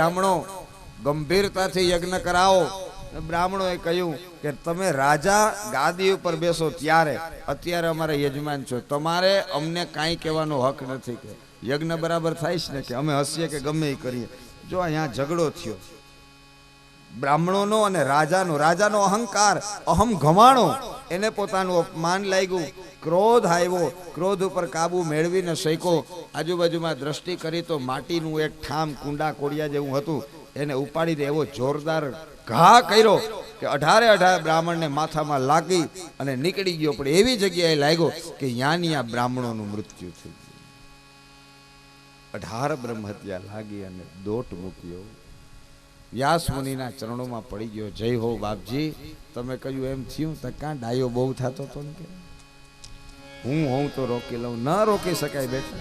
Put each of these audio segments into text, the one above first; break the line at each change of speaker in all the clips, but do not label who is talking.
બ્રાહ્મણો, ગંભીરતાથી યજ્ઞ કરાવો. બ્રાહ્મણોએ કહ્યું કે તમે રાજા ગાદી ઉપર બેસો ત્યારે. અત્યારે અમારે યજમાન છો. તમારે અમને કાંઈ કહેવાનો હક નથી કે. યજ્ઞ બરાબર થાય છે ને કે અમે હસીએ કે ગમે એ કરીએ. જો અહીંયા ઝઘડો થયો. બ્રાહ્મણોનો અને રાજાનો રાજાનો અહંકાર, અહમ ઘમાણો, એને પોતાનું અપમાન લાગ્યું. ક્રોધ આવ્યો, ક્રોધ ઉપર કાબુ મેળવીને શેકો. આજુબાજુમાં દ્રષ્ટિ કરી તો માટીનું એક ઠામ કુંડા કોડિયા જેવું હતું. એને ઉપાડીને એવો જોરદાર ઘા કર્યો કે અઢારે અઢાર બ્રાહ્મણને માથામાં લાગી અને નીકળી ગયો. પણ એવી જગ્યાએ લાગ્યો કે યાની આ બ્રાહ્મણોનું મૃત્યુ થયું. અઢાર બ્રહ્મ હત્યા લાગી અને દોટ મૂક્યો. વ્યાસ મુનિના ચરણોમાં પડી ગયો. જય હો બાપજી. તમે કહ્યું એમ થયું તો કાં ડાયો બહુ થતો હતો ને કે? હું હોઉં તો રોકી લઉં. ન રોકી શકાય બેટા.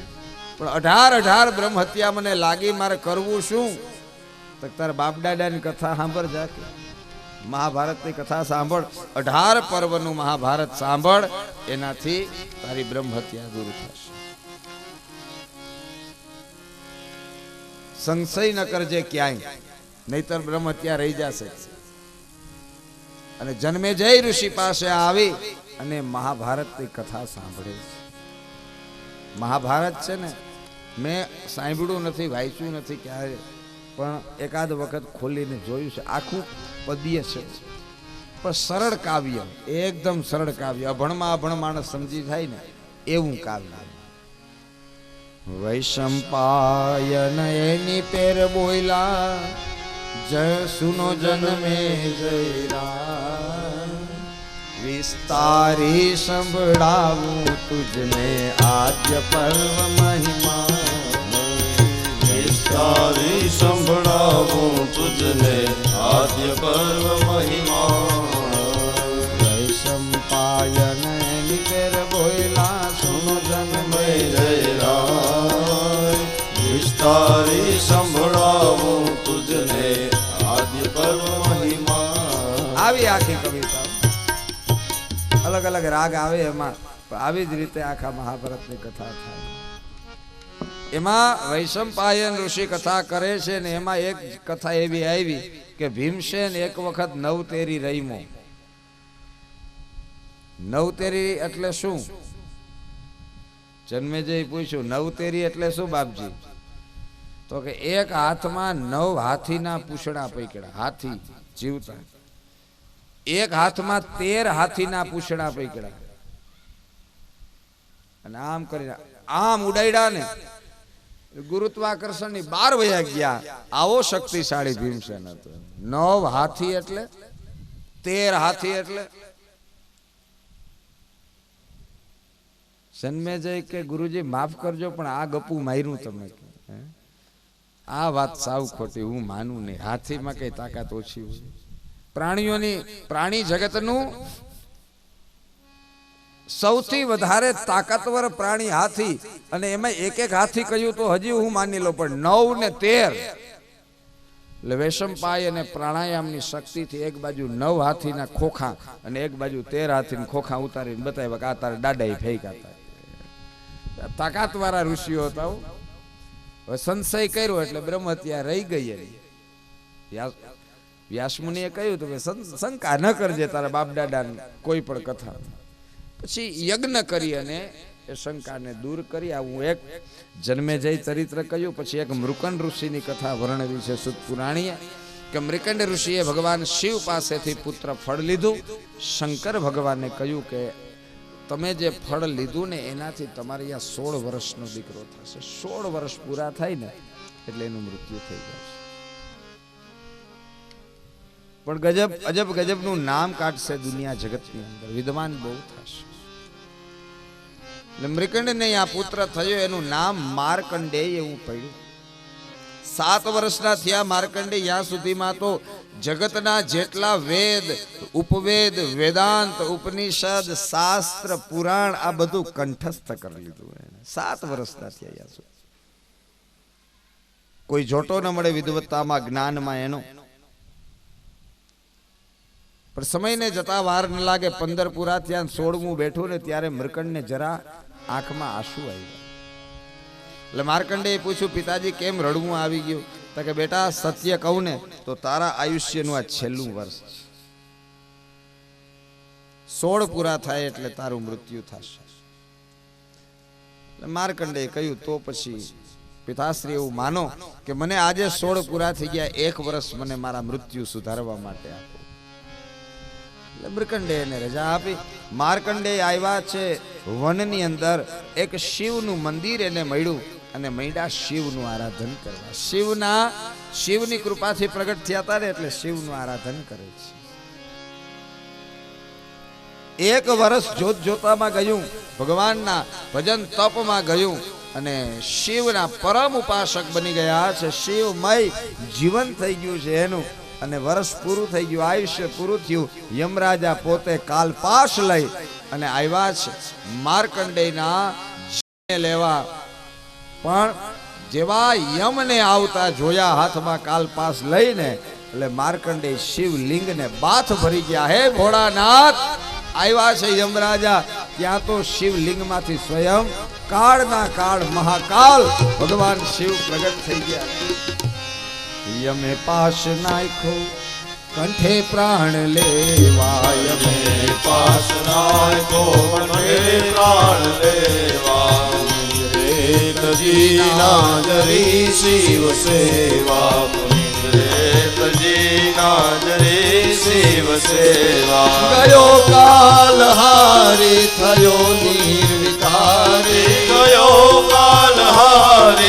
પણ અઢાર અઢાર બ્રહ્મ હત્યા મને લાગી મારે કરવું શું? તો તારા બાપ દાદાની કથા સાંભળ જા કે. મહાભારતની કથા સાંભળ. અઢાર પર્વનું મહાભારત સાંભળ. એનાથી તારી બ્રહ્મ હત્યા દૂર થશે. સંશય ન કરજે ક્યાંય. નહીતર બ્રહ્મ ત્યાં રહી જશે. અને જન્મે જય ઋષિ પાસે આવી અને મહાભારતની કથા સાંભળે મહાભારત છે ને, મેં સાંભળ્યું નથી, વાંચ્યું નથી ક્યારે, પણ એકાદ વખત ખોલીને જોયું છે. આખું પદ્ય છે. પણ સરળ કાવ્ય, એકદમ સરળ કાવ્ય. અભણમાં અભણ માણસ સમજી જાય ને, એવું કાવ્ય. વૈશંપાયન એની પેર બોયલા જય સુનો જન્મે જયરા વિસ્તારી સંભળાવું તુજને આદ્ય પર્વ મહિમા.
વિસ્તારી સંભળાવું તુજને આદ્ય પર્વ મહિમા.
વૈશંપાયન એની પેર બોયલા સુનો જન્મે
જય સંભળાવું
આવી આખી કવિતા. અલગ અલગ રાગ આવે એમાં. આવી જ રીતે આખા મહાભારતની કથા થાય. એમાં વૈશંપાયન ઋષિ કથા કરે છે ને એમાં એક કથા એવી આવી કે ભીમસેન એક વખત નવતેરી રહીમો નવતેરી એટલે શું? જન્મેજય પૂછ્યું, નવતેરી એટલે શું બાપજી? તો કે એક હાથમાં નવ હાથીના પૂછડા પૈકડા હાથી જીવતા. એક હાથમાં તેર હાથીના પૂછડા પૈકડા અને આમ કરીને આમ ઉડાડ્યા ને ગુરુત્વાકર્ષણની બાર વયા ગયા. આવો શક્તિશાળી ભીમસેન હતો. નવ હાથી એટલે તેર હાથી એટલે જન્મેજય કે ગુરુજી, માફ કરજો, પણ આ ગપુ માર્યું તમે? આ વાત સાવ ખોટી, હું માનું નહીં. હાથીમાં કઈ તાકાત ઓછી હોય. પ્રાણીઓની, પ્રાણી જગતનું સૌથી વધારે તાકાતવર પ્રાણી હાથી, અને એમાં એક એક હાથી કહ્યું તો હજી હું માની લઉં, પણ નવ ને તેર. એટલે વેશમપાય અને પ્રાણાયામની શક્તિથી એક બાજુ નવ હાથીના ખોખા અને એક બાજુ તેર હાથીના ખોખા ઉતારીને બતાવ્યા કે આ તારે દાડાઈ ફેંકા હતા. તાકાતવાળા ઋષિઓ હતા સંશય કર્યો એટલે બ્રહ્મ હત્યા રહી ગઈ વ્યાસ વ્યાસમુનિએ કહ્યું તો કે શંકા ન કરજે તારા બાપ દાદા કોઈ પણ કથા. પછી યજ્ઞ કરી અને એ શંકાને દૂર કરી. આવું એક જન્મે જય ચરિત્ર કહ્યું, પછી એક મૃકંડ ઋષિની કથા વર્ણવી છે સુત પુરાણીએ કે મૃકંડ ઋષિએ ભગવાન શિવ પાસેથી પુત્ર ફળ લીધું. શંકર ભગવાને કહ્યું કે, તમે જે ફળ લીધું ને એનાથી તમારે આ સોળ વર્ષનો દીકરો થશે. સોળ વર્ષ પૂરા થાય ને, એટલે એનું મૃત્યુ થઈ જશે. પણ ગજબ, અજબ ગજબનું નામ કાઢશે દુનિયા જગતની અંદર. વિદ્વાન બહુ થશે. એટલે મૃકંડને આ પુત્ર થયો, એનું નામ માર્કંડેય એવું પડ્યું. સાત વર્ષના થયા માર્કંડે ત્યાં સુધીમાં તો જગતના જેટલા વેદ, ઉપવેદ, વેદાંત, ઉપનિષદ, શાસ્ત્ર, પુરાણ, આ બધું કંઠસ્થ કરી લીધું એને. સાત વર્ષના થયા ત્યાં સુધી કોઈ જોટો ન મળે વિદવત્તામાં, જ્ઞાનમાં એનો. પણ સમયને જતા વાર ન લાગે, પંદર પૂરા ત્યાં સોળમું બેઠું ને ત્યારે મરકંડને જરા આંખમાં આંસુ આવ્યા એટલે માર્કંડે પૂછ્યું, પિતાજી, કેમ રડવું આવી ગયું? તો કે, બેટા, સત્ય કહું ને તો તારા આયુષ્યનું આ છેલ્લું વર્ષ સોળ પૂરા થાય એટલે તારું મૃત્યુ થશે. એટલે માર્કંડેય કહ્યું, તો પછી, પિતાશ્રી, એવું માનો કે મને આજે સોળ પૂરા થઈ ગયા, એક વર્ષ મને મારા મૃત્યુ સુધારવા માટે આપો. એટલે રજા આપી. માર્કંડેય આવ્યા છે વનની અંદર એક શિવનું મંદિર એને મળ્યું અને મૈડા શિવનું આરાધન કરવા. શિવના, શિવની કૃપાથી પ્રગટ થયા હતા ને એટલે શિવનું આરાધન કરે છે. એક વર્ષ જોત જોતામાં ગયું, ભગવાનના ભજન તપમાં ગયું અને શિવના પરમ ઉપાસક બની ગયા છે. શિવમય જીવન થઈ ગયું છે એનું. અને વર્ષ પૂરું થઈ ગયું, આયુષ્ય પૂરું થયું. યમરાજા પોતે કાલપાશ લઈ અને આવ્યા છે. માર્કંડેયના લેવા. પણ જેવા યમને આવતા જોયા, હાથમાં કાલપાસ લઈને, એટલે માર્કંડેય શિવલિંગને બાથ ભરી ગયા. હે ભોળાનાથ! આવ્યા છે યમરાજા. ત્યાં તો શિવલિંગમાંથી સ્વયં કાળના કાળ, મહાકાલ ભગવાન શિવ પ્રગટ થઈ ગયા. યમે પાશ નાખો કંઠે પ્રાણ લેવાય અમે.
પાસ નાખો કંઠે પ્રાણ લેવા એક જીના જરી શિવ સેવા મુનિન્દ્રેત જીના જરી શિવ સેવા
ગયો કાલ હારે થયો નિર્વિકારે.
ગયો કાલ હારી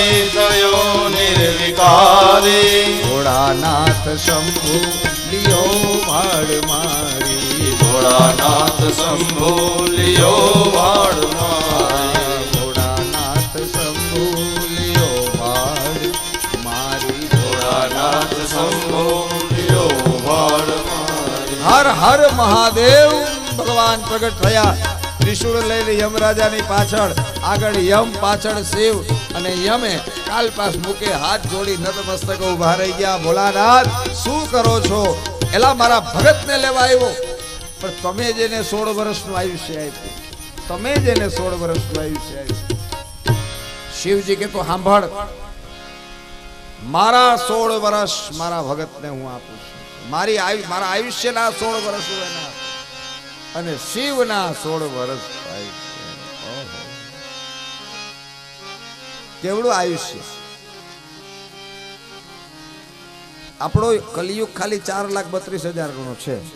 ભોળાનાથ શંભુ લિયો ભાડ મારી.
ભોળાનાથ શંભુ લિયો વાળ મારી.
ભોળાનાથ શંભુ લિયો ભાડ મારી.
ભોળાનાથ શંભુ લિયો વાળ મારી.
હર હર મહાદેવ ભગવાન પ્રગટ થયા. ત્રિશુળ લઈને યમરાજાની પાછળ આગળ યમ પાછળ શિવ. અને યમે કાલપાસ મૂકે હાથ જોડી નતમસ્તક ઊભા રહી ગયા. ભોળાનાથ શું કરો છો? એલા મારા ભગતને લેવા આવ્યો. પણ તમે જેને સોળ વર્ષનું આયુષ્ય આપ્યું. તમે જેને સોળ વર્ષનું આયુષ્ય આપ્યું. શિવજી કે તો સાંભળ મારા સોળ વર્ષ મારા ભગતને હું આપું છું. મારી મારા આયુષ્યના સોળ વર્ષ. અને શિવના સોળ વર્ષ કેવડું આયુષ્ય? આપણો કલિયુગ ખાલી ચાર લાખ બત્રીસ હજાર નો છે.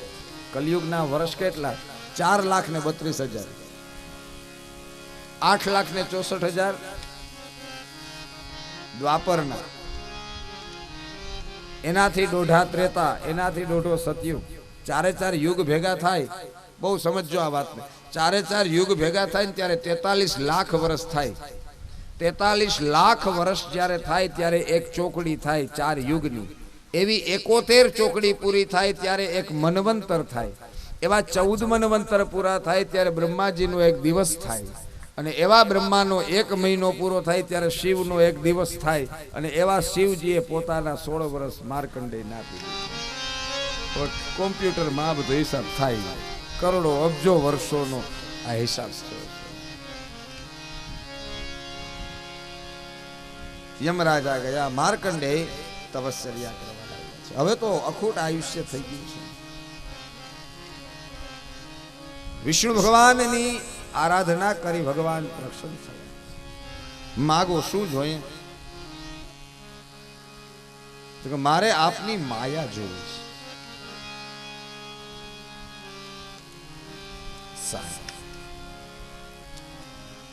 કલિયુગના વર્ષ કેટલા? ચાર લાખ ને બત્રીસ હજાર. આઠ લાખ ને ચોસઠ હજાર. દ્વાપરના. એનાથી દોઢા ત્રેતા, એનાથી દોઢો સતયુગ. ચારે ચાર યુગ ભેગા થાય. બહુ સમજજો આ વાતને. ચારે ચાર યુગ ભેગા થાય ને ત્યારે તેતાલીસ લાખ વર્ષ થાય. તેતાલીસ લાખ વર્ષ જ્યારે થાય ત્યારે એક ચોકડી થાય ચાર યુગની. એવી એકોતેર ચોકડી પૂરી થાય ત્યારે એક મનવંતર થાય. એવા ચૌદ મનવંતર પૂરા થાય ત્યારે બ્રહ્માજીનો એક દિવસ થાય. અને એવા બ્રહ્માનો એક મહિનો પૂરો થાય ત્યારે શિવનો એક દિવસ થાય. અને એવા શિવજીએ પોતાના સોળ વર્ષ માર્કંડે નાખી દીધા. કોમ્પ્યુટરમાં બધો હિસાબ થાય. કરોડો, અબજો વર્ષોનો આ હિસાબ થયો યમરાજા ગયા માર્કંડે તપશ્ચર્યા કરવા લાગ્યા છે. હવે તો અખૂટ આયુષ્ય થઈ ગયું છે. વિષ્ણુ ભગવાનની આરાધના કરી ભગવાન પ્રસન્ન થયા. માગો, શું જોઈએ? મારે આપની માયા જોવી છે.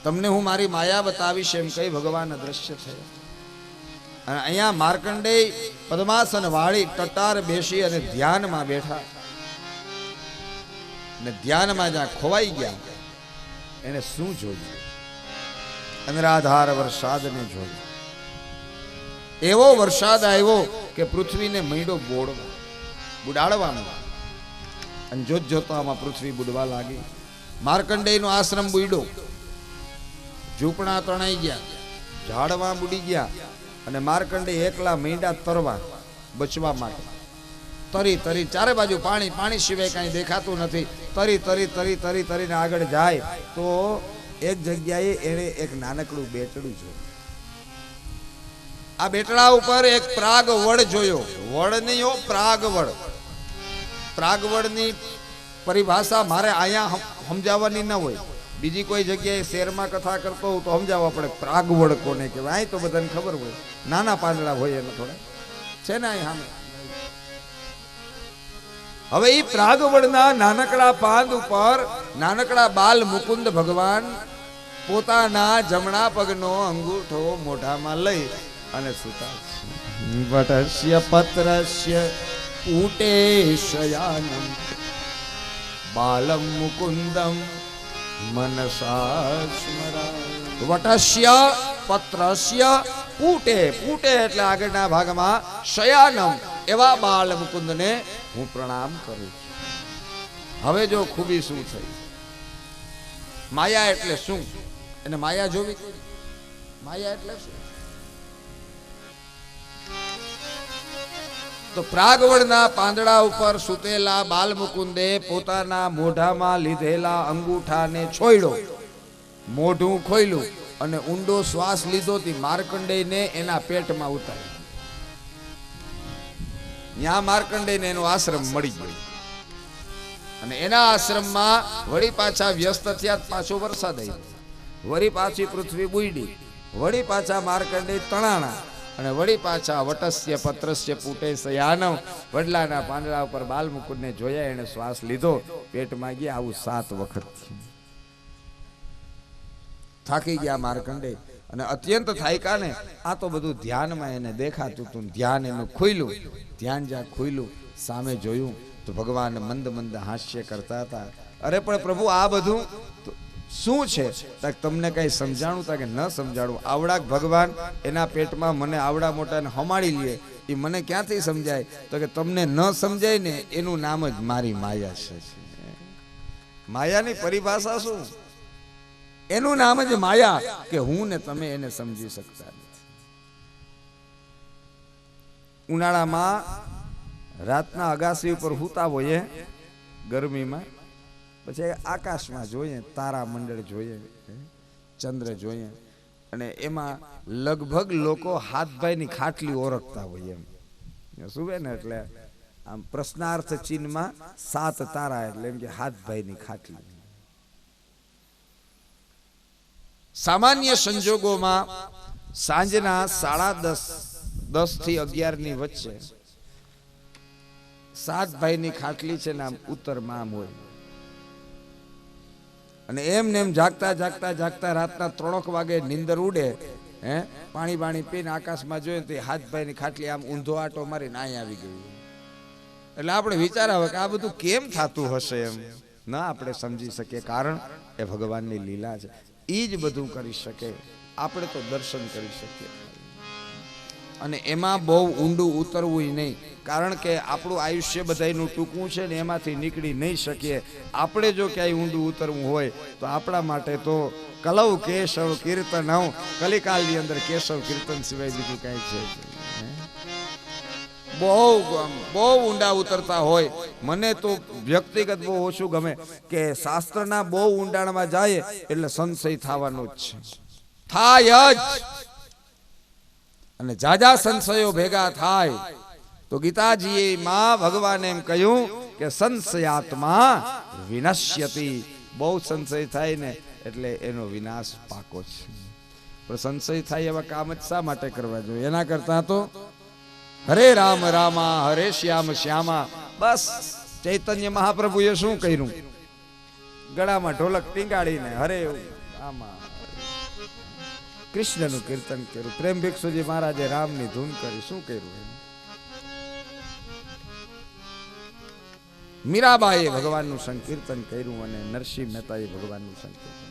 તમને હું મારી માયા બતાવીશ એમ કઈ ભગવાન અદ્રશ્ય થયા. અને અહીંયા માર્કંડેય પદ્માસન વાળી ટટાર બેસી અને ધ્યાનમાં બેઠા. ને ધ્યાનમાં જ્યાં ખોવાઈ ગયા, એને શું જોયું? અનરાધાર વરસાદને જોયું. એવો વરસાદ આવ્યો કે પૃથ્વીને મૈડો બોડવા બુડાડવામાં. અને જોત જોતામાં પૃથ્વી બુડવા લાગી. માર્કંડેયનો આશ્રમ બુડ્યો ઝૂંપડા તણાઈ ગયા, ઝાડવા બુડી ગયા. અને માર્કંડી એકલા મીંડા તરવા બચવા માટે. તરી તરી, ચારે બાજુ પાણી પાણી સિવાય કાંઈ દેખાતું નથી. તરી તરી તરી તરી, તરીને આગળ જાય તો એક જગ્યાએ એણે એક નાનકડું બેટડું જોયું. આ બેટડા ઉપર એક પ્રાગ વડ જોયો. વડ નહીં હો પ્રાગ વડ. પ્રાગ વડની પરિભાષા મારે અહીંયા સમજાવવાની ન હોય. બીજી કોઈ જગ્યાએ શેરમાં કથા કરતો હોઉં તો સમજાવવા પડે પ્રાગવડ કોને કહેવાય. તો બધાને ખબર હોય. નાના પાંદડા હોય એને થોડા. છે ને અહીં સામે હવે એ પ્રાગવડના નાનકડા પાંદ ઉપર નાનકડા બાલ મુકુંદ ભગવાન પોતાના જમણા પગનો અંગૂઠો મોઢામાં લઈ અને સુતા. વટસ્ય પત્રસ્ય ઊટે શયાનમ બાલમ મુકુંદમ મનસા સ્મરાય વટસ્ય, પત્રસ્ય, પૂટે પૂટે એટલે આગળના ભાગમાં શયાનમ, એવા બાળ મુકુંદને હું પ્રણામ કરું છું. હવે જો ખૂબી શું થઈ? માયા એટલે શું? એને માયા જોવી માયા એટલે શું? તો પ્રાગવડના પાંદડા ઉપર સુતેલા બાલમુકુંદે પોતાના મોઢામાં લીધેલા અંગૂઠાને છોડ્યો મોઢું ખોલ્યું અને ઊંડો શ્વાસ લીધો થી માર્કંડેયને એના પેટમાં ઉતાર્યો ત્યાં માર્કંડેયને એનો આશ્રમ મળી ગયો. અને એના આશ્રમમાં વળી પાછા વ્યસ્ત થયા પાછો વરસાદ આવ્યો. વળી પાછી પૃથ્વી બુઈડી વળી પાછા માર્કંડેય તણાણા. અને વળી પાછા વટસ્ય પત્રસ્ય પૂટે સયાનવ વડલાના પાંદડા ઉપર બાલમુકુદને જોયા એને શ્વાસ લીધો. પેટમાં ગયા આવું સાત વખત થાકી ગયા મારકંડે. અને અત્યંત થાયકા ને આ તો બધું ધ્યાનમાં એને દેખાતું હતું ધ્યાન એનું ખુલ્યું ધ્યાન જ્યાં ખુલ્યું સામે જોયું તો ભગવાન મંદ મંદ હાસ્ય કરતા હતા. અરે પણ પ્રભુ, આ બધું શું છે? તમને કઈ સમજાણું તા કે ન સમજાણું. આવડાક ભગવાન એના પેટમાં મને આવડા મોટાને હમાડી લે. એ મને ક્યાંથી સમજાય? તો કે તમને ન સમજાય ને એનું નામ જ મારી માયા છે. માયાની પરિભાષા શું? એનું નામ જ માયા કે હું ને તમે એને સમજી શકતા ઉનાળામાં રાતના અગાસી ઉપર હુતા હોઈએ ગરમીમાં. પછી આકાશમાં જોઈએ, તારા મંડળ જોઈએ ચંદ્ર જોઈએ. અને એમાં લગભગ લોકો હાથભાઈની ખાટલી ઓળખતા હોય એમ. શું ને એટલે, આમ પ્રશ્નાર્થ ચિહ્નમાં સાત તારા એટલે એમ કે હાથભાઈની ખાટલી. સામાન્ય સંજોગોમાં સાંજના સાડા દસ દસથી અગિયારની વચ્ચે સાત ભાઈની ખાટલી છે ને આમ ઉત્તરમાં આમ હોય. અને એમ ને એમ જાગતા જાગતા જાગતા રાતના ત્રણક વાગે નીંદર ઉડે, હે? પાણી બાણી પીને આકાશમાં જોઈએ તો હાથભાઈની ખાટલી આમ ઊંધો આટો મારી નાય આવી ગયું. એટલે આપણે વિચાર આવે કે આ બધું કેમ થતું હશે એમ? ના આપણે સમજી શકીએ, કારણ એ ભગવાનની લીલા છે. એ જ બધું કરી શકે. આપણે તો દર્શન કરી શકીએ. અને એમાં બહુ ઊંડું ઉતરવું નહીં. કારણ કે આપણું આયુષ્ય બધાનું ટૂંકું છે ને એમાંથી નીકળી નહીં શકીએ. આપણે જો ક્યાંય ઊંડું ઉતરવું હોય, તો આપણા માટે તો કલવ કેશવ કીર્તન કલિકાલની અંદર કેશવ કીર્તન સિવાય બીજું કાંઈ છે બહુ બહુ ઊંડા ઉતરતા હોય. મને તો વ્યક્તિગત બહુ ઓછું ગમે કે શાસ્ત્રના બહુ ઊંડાણમાં જાય એટલે સંશય થવાનો જ છે. થાય જ! અને જાજા સંશયો ભેગા થાય, તો ગીતાજીએ માં ભગવાને એમ કહ્યું કે સંશયાત્મા વિનશ્યતિ. બહુ સંશય થાય ને, એટલે એનો વિનાશ પાકો છે. પણ સંશય થાય એવા કામ જ શા માટે કરવા જોઈએ? એના કરતા તો હરે રામ, રામા, હરે શ્યામ, શ્યામા, બસ ચૈતન્ય મહાપ્રભુએ શું કર્યું? ગળામાં ઢોલક ટીંગાડીને હરે રામા કૃષ્ણનું કીર્તન કર્યું પ્રેમ ભિક્ષુજી મહારાજે રામની ધૂન કરી શું કર્યું? મીરાબાઈએ ભગવાનનું સંકીર્તન કર્યું અને નરસિંહ મહેતાએ ભગવાનનું સંકીર્તન.